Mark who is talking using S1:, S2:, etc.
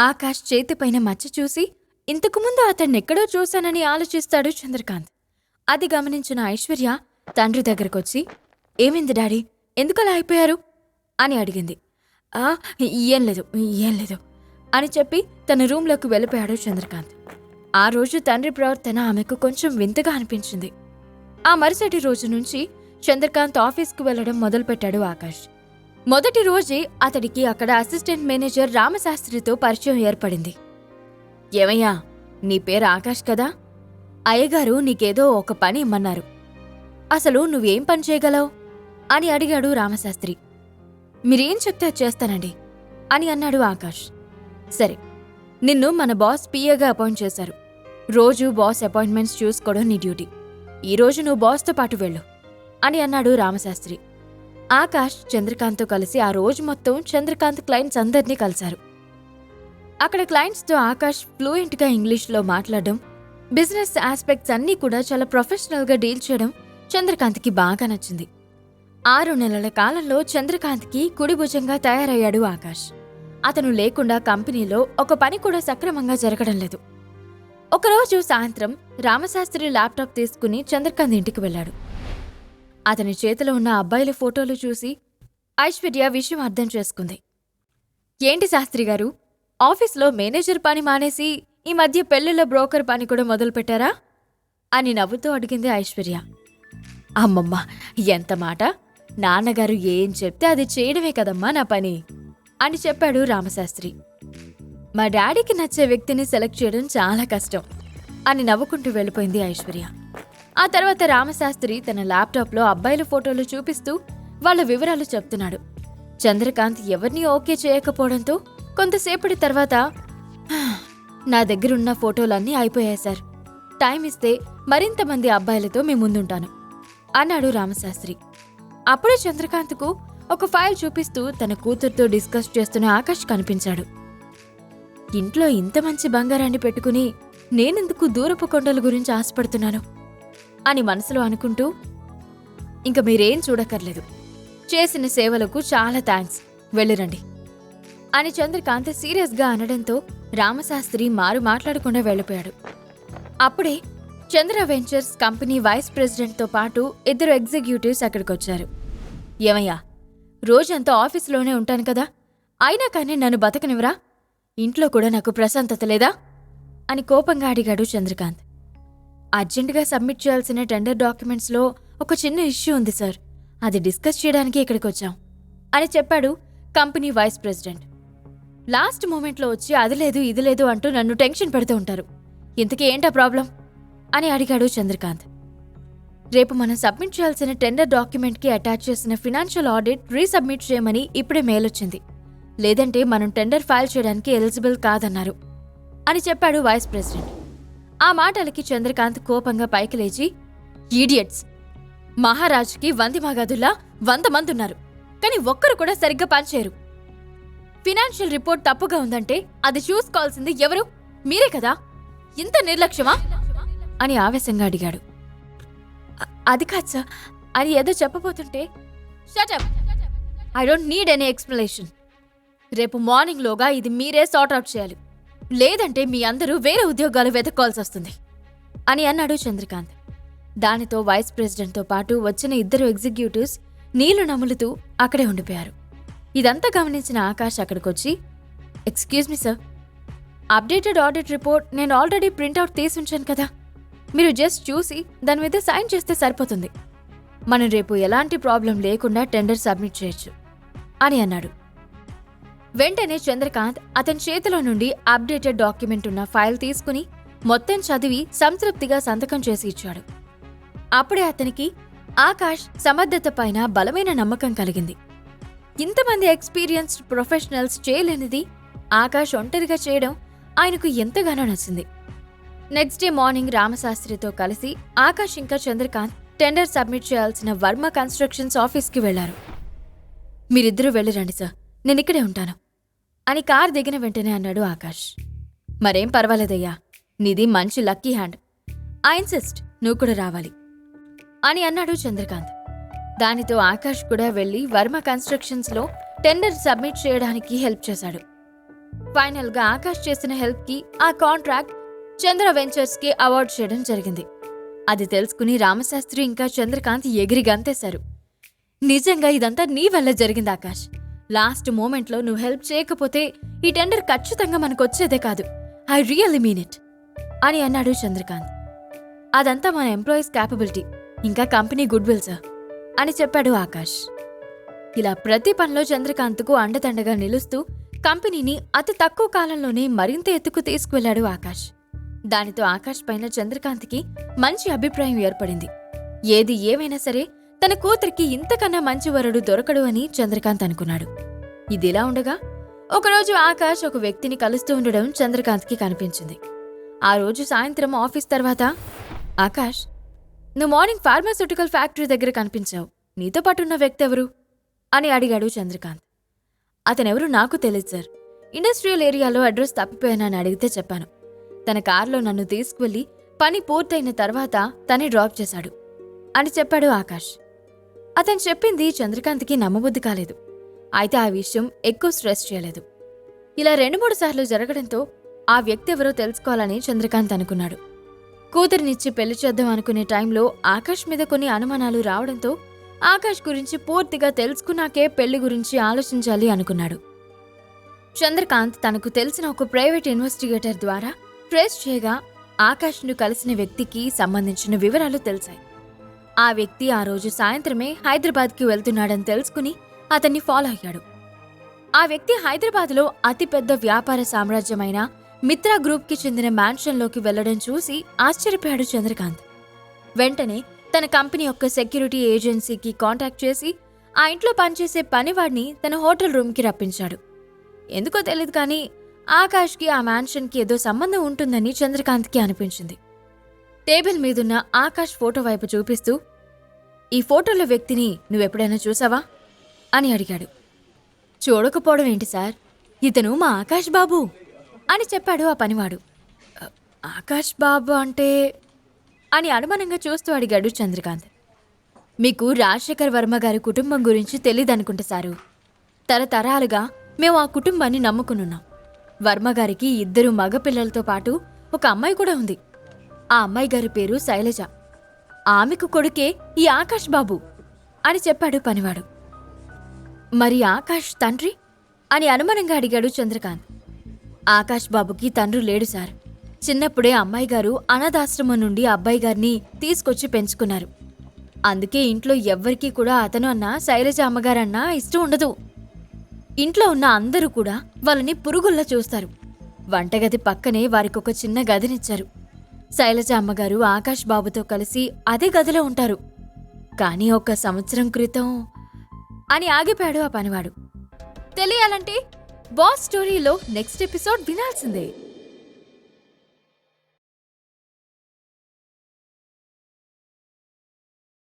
S1: ఆకాష్ చేతిపైన మచ్చ చూసి ఇంతకుముందు అతన్నెక్కడో చూశానని ఆలోచిస్తాడు చంద్రకాంత్. అది గమనించిన ఐశ్వర్య తండ్రి దగ్గరకొచ్చి ఏమైంది డాడీ? ఎందుకలా అయిపోయారు? అని అడిగింది. ఆ ఏం లేదు ఏం లేదు అని చెప్పి తన రూంలోకి వెళ్ళిపోయాడు చంద్రకాంత్. ఆ రోజు తండ్రి ప్రవర్తన ఆమెకు కొంచెం వింతగా అనిపించింది. ఆ మరుసటి రోజు నుంచి చంద్రకాంత్ ఆఫీస్కు వెళ్ళడం మొదలుపెట్టాడు ఆకాష్. మొదటి రోజే అతడికి అక్కడ అసిస్టెంట్ మేనేజర్ రామశాస్త్రితో పరిచయం ఏర్పడింది. ఏమయ్యా నీ పేరు ఆకాష్ కదా? అయ్యగారు నీకేదో ఒక పని ఇమ్మన్నారు. అసలు నువ్వేం పని చేయగలవు? అని అడిగాడు రామశాస్త్రి. మీరేం చెప్తే చేస్తానండి అని అన్నాడు ఆకాష్. సరే నిన్ను మన బాస్ పిఏగా అపాయింట్ చేశారు. రోజు బాస్ అపాయింట్మెంట్స్ చూసుకోవడం నీ డ్యూటీ. ఈరోజు నువ్వు బాస్తో పాటు వెళ్ళు అని అన్నాడు రామశాస్త్రి. ఆకాష్ చంద్రకాంత్తో కలిసి ఆ రోజు మొత్తం చంద్రకాంత్ క్లయింట్స్ అందరినీ కలిశారు. అక్కడ క్లయింట్స్తో ఆకాష్ ఫ్లూయెంట్గా ఇంగ్లీష్లో మాట్లాడడం బిజినెస్ ఆస్పెక్ట్స్ అన్నీ కూడా చాలా ప్రొఫెషనల్గా డీల్ చేయడం చంద్రకాంత్కి బాగా నచ్చింది. ఆరు నెలల కాలంలో చంద్రకాంత్కి కుడిభుజంగా తయారయ్యాడు ఆకాష్. అతను లేకుండా కంపెనీలో ఒక పని కూడా సక్రమంగా జరగడం లేదు. ఒకరోజు సాయంత్రం రామశాస్త్రి ల్యాప్టాప్ తీసుకుని చంద్రకాంత్ ఇంటికి వెళ్ళాడు. అతని చేతిలో ఉన్న అబ్బాయిల ఫోటోలు చూసి ఐశ్వర్య విషయం అర్థం చేసుకుంది. ఏంటి శాస్త్రి గారు? ఆఫీస్లో మేనేజర్ పని మానేసి ఈ మధ్య పెళ్ళిళ్ళ బ్రోకర్ పని కూడా మొదలుపెట్టారా అని నవ్వుతూ అడిగింది ఐశ్వర్య. అమ్మమ్మ ఎంత మాట? నాన్నగారు ఏం చెప్తే అది చేయడమే కదమ్మా నా పని అని చెప్పాడు రామశాస్త్రి. మా డాడీకి నచ్చే వ్యక్తిని సెలెక్ట్ చేయడం చాలా కష్టం అని నవ్వుకుంటూ వెళ్ళిపోయింది ఐశ్వర్య. ఆ తర్వాత రామశాస్త్రి తన ల్యాప్టాప్లో అబ్బాయిల ఫోటోలు చూపిస్తూ వాళ్ళ వివరాలు చెప్తున్నాడు. చంద్రకాంత్ ఎవరినీ ఓకే చేయకపోవడంతో కొంతసేపటి తర్వాత నా దగ్గరున్న ఫోటోలన్నీ అయిపోయాయి సార్. టైం ఇస్తే మరింత మంది అబ్బాయిలతో మీ ముందుంటాను అన్నాడు రామశాస్త్రి. అప్పుడే చంద్రకాంత్కు ఒక ఫైల్ చూపిస్తూ తన కూతురుతో డిస్కస్ చేస్తున్న ఆకాష్ కనిపించాడు. ఇంట్లో ఇంత మంచి బంగారాన్ని పెట్టుకుని నేనెందుకు దూరపు కొండల గురించి ఆశపడుతున్నాను? అని మనసులో అనుకుంటూ ఇంక మీరేం చూడక్కర్లేదు. చేసిన సేవలకు చాలా థ్యాంక్స్ వెళ్ళిరండి. అని చంద్రకాంత్ సీరియస్గా అనడంతో రామశాస్త్రి మారు మాట్లాడకుండా వెళ్ళిపోయాడు. అప్పుడే చంద్ర వెంచర్స్ కంపెనీ వైస్ ప్రెసిడెంట్తో పాటు ఇద్దరు ఎగ్జిక్యూటివ్స్ అక్కడికొచ్చారు. ఏమయ్యా రోజంతా ఆఫీసులోనే ఉంటాను కదా. అయినా కానీ నన్ను బతకనివరా ఇంట్లో కూడా నాకు ప్రశాంతత లేదా? అని కోపంగా అడిగాడు చంద్రకాంత్. అర్జెంటుగా సబ్మిట్ చేయాల్సిన టెండర్ డాక్యుమెంట్స్లో ఒక చిన్న ఇష్యూ ఉంది సార్. అది డిస్కస్ చేయడానికి ఇక్కడికి వచ్చాం. అని చెప్పాడు కంపెనీ వైస్ ప్రెసిడెంట్. లాస్ట్ మూమెంట్లో వచ్చి అది లేదు ఇది లేదు అంటూ నన్ను టెన్షన్ పెడుతూ ఉంటారు. ఇంతకీ ఏంటా ప్రాబ్లం? అని అడిగాడు చంద్రకాంత్. రేపు మనం సబ్మిట్ చేయాల్సిన టెండర్ డాక్యుమెంట్కి అటాచ్ చేసిన ఫినాన్షియల్ ఆడిట్ రీసబ్మిట్ చేయమని ఇప్పుడే మెయిల్ వచ్చింది. లేదంటే మనం టెండర్ ఫైల్ చేయడానికి ఎలిజిబుల్ కాదన్నారు అని చెప్పాడు వైస్ ప్రెసిడెంట్. ఆ మాటలకి చంద్రకాంత్ కోపంగా పైకి లేచి ఈడియట్స్ మహారాజుకి వంది మగాదుల్లా వంద మంది ఉన్నారు కానీ ఒక్కరు కూడా సరిగ్గా పనిచేయరు. ఫినాన్షియల్ రిపోర్ట్ తప్పుగా ఉందంటే అది చూసుకోవాల్సింది ఎవరు? మీరే కదా? ఇంత నిర్లక్ష్యమా? అని ఆవేశంగా అడిగాడు. అది కాదు సార్. అని ఏదో చెప్పబోతుంటే shut up I don't need any explanation రేపు మార్నింగ్లోగా ఇది మీరే సార్ట్ అవుట్ చేయాలి. లేదంటే మీ అందరూ వేరే ఉద్యోగాలు వెతుక్కోవాల్సి వస్తుంది అని అన్నాడు చంద్రకాంత్. దానితో వైస్ ప్రెసిడెంట్తో పాటు వచ్చిన ఇద్దరు ఎగ్జిక్యూటివ్స్ నీళ్ళు నములుతూ అక్కడే ఉండిపోయారు. ఇదంతా గమనించిన Akash అక్కడికొచ్చి excuse me sir updated audit report నేను ఆల్రెడీ ప్రింట్అవుట్ తీసి ఉంచాను కదా. మీరు జస్ట్ చూసి దాని మీద సైన్ చేస్తే సరిపోతుంది. మనం రేపు ఎలాంటి ప్రాబ్లం లేకుండా టెండర్ సబ్మిట్ చేయొచ్చు అని అన్నాడు. వెంటనే చంద్రకాంత్ అతని చేతిలో నుండి అప్డేటెడ్ డాక్యుమెంట్ ఉన్న ఫైల్ తీసుకుని మొత్తం చదివి సంతృప్తిగా సంతకం చేసి ఇచ్చాడు. అప్పుడే అతనికి ఆకాష్ సమర్థత పైన బలమైన నమ్మకం కలిగింది. ఇంతమంది ఎక్స్పీరియన్స్డ్ ప్రొఫెషనల్స్ చేయలేనిది ఆకాష్ ఒంటరిగా చేయడం ఆయనకు ఎంతగానో నచ్చింది. నెక్స్ట్ డే మార్నింగ్ రామశాస్త్రితో కలిసి ఆకాష్ ఇంకా చంద్రకాంత్ టెండర్ సబ్మిట్ చేయాల్సిన వర్మ కన్స్ట్రక్షన్స్ ఆఫీస్కి వెళ్ళారు మీరిద్దరూ వెళ్ళిరండి సార్. నేను ఇక్కడే ఉంటాను. అని కార్ దిగిన వెంటనే అన్నాడు ఆకాష్. మరేం పర్వాలేదయ్యా నీది మంచి లక్కీ హ్యాండ్. ఐ ఇన్సిస్ట్ నువ్వు కూడా రావాలి అని అన్నాడు చంద్రకాంత్. దానితో ఆకాష్ కూడా వెళ్ళి వర్మ కన్స్ట్రక్షన్స్లో టెండర్ సబ్మిట్ చేయడానికి హెల్ప్ చేశాడు. ఫైనల్గా ఆకాష్ చేసిన హెల్ప్కి ఆ కాంట్రాక్ట్ చంద్ర వెంచర్స్కి అవార్డు చేయడం జరిగింది. అది తెలుసుకుని రామశాస్త్రి ఇంకా చంద్రకాంత్ ఎగిరి గంతేశారు. నిజంగా ఇదంతా నీ వల్ల జరిగింది ఆకాష్. లాస్ట్ మూమెంట్లో నువ్వు హెల్ప్ చేయకపోతే ఈ టెండర్ ఖచ్చితంగా మనకు వచ్చేదే కాదు. I really mean it. అని అన్నాడు చంద్రకాంత్. అదంతా మన ఎంప్లాయీస్ క్యాపబిలిటీ ఇంకా కంపెనీ గుడ్ విల్ సార్ అని చెప్పాడు ఆకాష్. ఇలా ప్రతి పనిలో చంద్రకాంత్కు అండదండగా నిలుస్తూ కంపెనీని అతి తక్కువ కాలంలోనే మరింత ఎత్తుకు తీసుకువెళ్ళాడు ఆకాష్. దానితో ఆకాష్ పైన చంద్రకాంత్కి మంచి అభిప్రాయం ఏర్పడింది. ఏది ఏమైనా సరే తన కూతురికి ఇంతకన్నా మంచి వరుడు దొరకడు అని చంద్రకాంత్ అనుకున్నాడు. ఇదిలా ఉండగా ఒకరోజు ఆకాష్ ఒక వ్యక్తిని కలుస్తూ ఉండడం చంద్రకాంత్కి కనిపించింది. ఆ రోజు సాయంత్రం ఆఫీస్ తర్వాత ఆకాష్ నువ్వు మార్నింగ్ ఫార్మాస్యూటికల్ ఫ్యాక్టరీ దగ్గర కనిపించావు. నీతో పాటు ఉన్న వ్యక్తి ఎవరు? అని అడిగాడు చంద్రకాంత్. అతనెవరు నాకు తెలియదు సార్. ఇండస్ట్రియల్ ఏరియాలో అడ్రస్ తప్పిపోయానని అడిగితే చెప్పాను. తన కారులో నన్ను తీసుకువెళ్ళి పని పూర్తయిన తర్వాత తనే డ్రాప్ చేశాడు. అని చెప్పాడు ఆకాష్. అతను చెప్పింది చంద్రకాంత్కి నమ్మబుద్ధి కాలేదు. అయితే ఆ విషయం ఎక్కువ స్ట్రెస్ చేయలేదు. ఇలా రెండు మూడు సార్లు జరగడంతో ఆ వ్యక్తి ఎవరో తెలుసుకోవాలని చంద్రకాంత్ అనుకున్నాడు. కూతురినిచ్చి పెళ్ళి చేద్దాం అనుకునే టైంలో ఆకాష్ మీద కొన్ని అనుమానాలు రావడంతో ఆకాష్ గురించి పూర్తిగా తెలుసుకున్నాకే పెళ్ళి గురించి ఆలోచించాలి అనుకున్నాడు. చంద్రకాంత్ తనకు తెలిసిన ఒక ప్రైవేట్ ఇన్వెస్టిగేటర్ ద్వారా ట్రేస్ చేయగా ఆకాష్ను కలిసిన వ్యక్తికి సంబంధించిన వివరాలు తెలిసాయి. ఆ వ్యక్తి ఆ రోజు సాయంత్రమే హైదరాబాద్కి వెళ్తున్నాడని తెలుసుకుని అతన్ని ఫాలో అయ్యాడు. ఆ వ్యక్తి హైదరాబాద్లో అతిపెద్ద వ్యాపార సామ్రాజ్యమైన మిత్రా గ్రూప్కి చెందిన మ్యాన్షన్లోకి వెళ్ళడం చూసి ఆశ్చర్యపోయాడు చంద్రకాంత్. వెంటనే తన కంపెనీ యొక్క సెక్యూరిటీ ఏజెన్సీకి కాంటాక్ట్ చేసి ఆ ఇంట్లో పనిచేసే పనివాడిని తన హోటల్ రూమ్కి రప్పించాడు. ఎందుకో తెలియదు కానీ ఆకాష్కి ఆ మ్యాన్షన్కి ఏదో సంబంధం ఉంటుందని చంద్రకాంత్కి అనిపించింది. టేబుల్ మీదున్న ఆకాష్ ఫోటో వైపు చూపిస్తూ ఈ ఫోటోలో వ్యక్తిని నువ్వెప్పుడైనా చూసావా? అని అడిగాడు. చూడకపోవడం ఏంటి సార్? ఇతను మా ఆకాష్ బాబు అని చెప్పాడు ఆ పనివాడు. ఆకాష్ బాబు అంటే అని అనుమానంగా చూస్తూ అడిగాడు చంద్రకాంత్. మీకు రాజశేఖర్ వర్మ గారి కుటుంబం గురించి తెలియదనుకుంటే సారు. తరతరాలుగా మేము ఆ కుటుంబాన్ని నమ్ముకునున్నాం. వర్మ గారికి ఇద్దరు మగపిల్లలతో పాటు ఒక అమ్మాయి కూడా ఉంది. ఆ అమ్మాయి గారి పేరు శైలజ. ఆమెకు కొడుకే ఈ ఆకాష్ బాబు అని చెప్పాడు పనివాడు. మరి ఆకాష్ తండ్రి? అని అనుమానంగా అడిగాడు చంద్రకాంత్. ఆకాష్ బాబుకి తండ్రి లేడు సార్. చిన్నప్పుడే అమ్మాయి గారు అనాథాశ్రమం నుండి అబ్బాయి గారిని తీసుకొచ్చి పెంచుకున్నారు. అందుకే ఇంట్లో ఎవ్వరికీ కూడా అతను అన్నా శైలజ అమ్మగారన్నా ఇష్టం ఉండదు. ఇంట్లో ఉన్న అందరూ కూడా వాళ్ళని పురుగుల్లా చూస్తారు. వంటగది పక్కనే వారికొక చిన్న గదినిచ్చారు. శైలజ అమ్మగారు ఆకాష్ బాబుతో కలిసి అదే గదిలో ఉంటారు. కానీ ఒక సంవత్సరం క్రితం అని ఆగిపోయాడు ఆ పనివాడు. తెలియాలంటే బాస్ స్టోరీలో నెక్స్ట్ ఎపిసోడ్ వినాల్సిందే.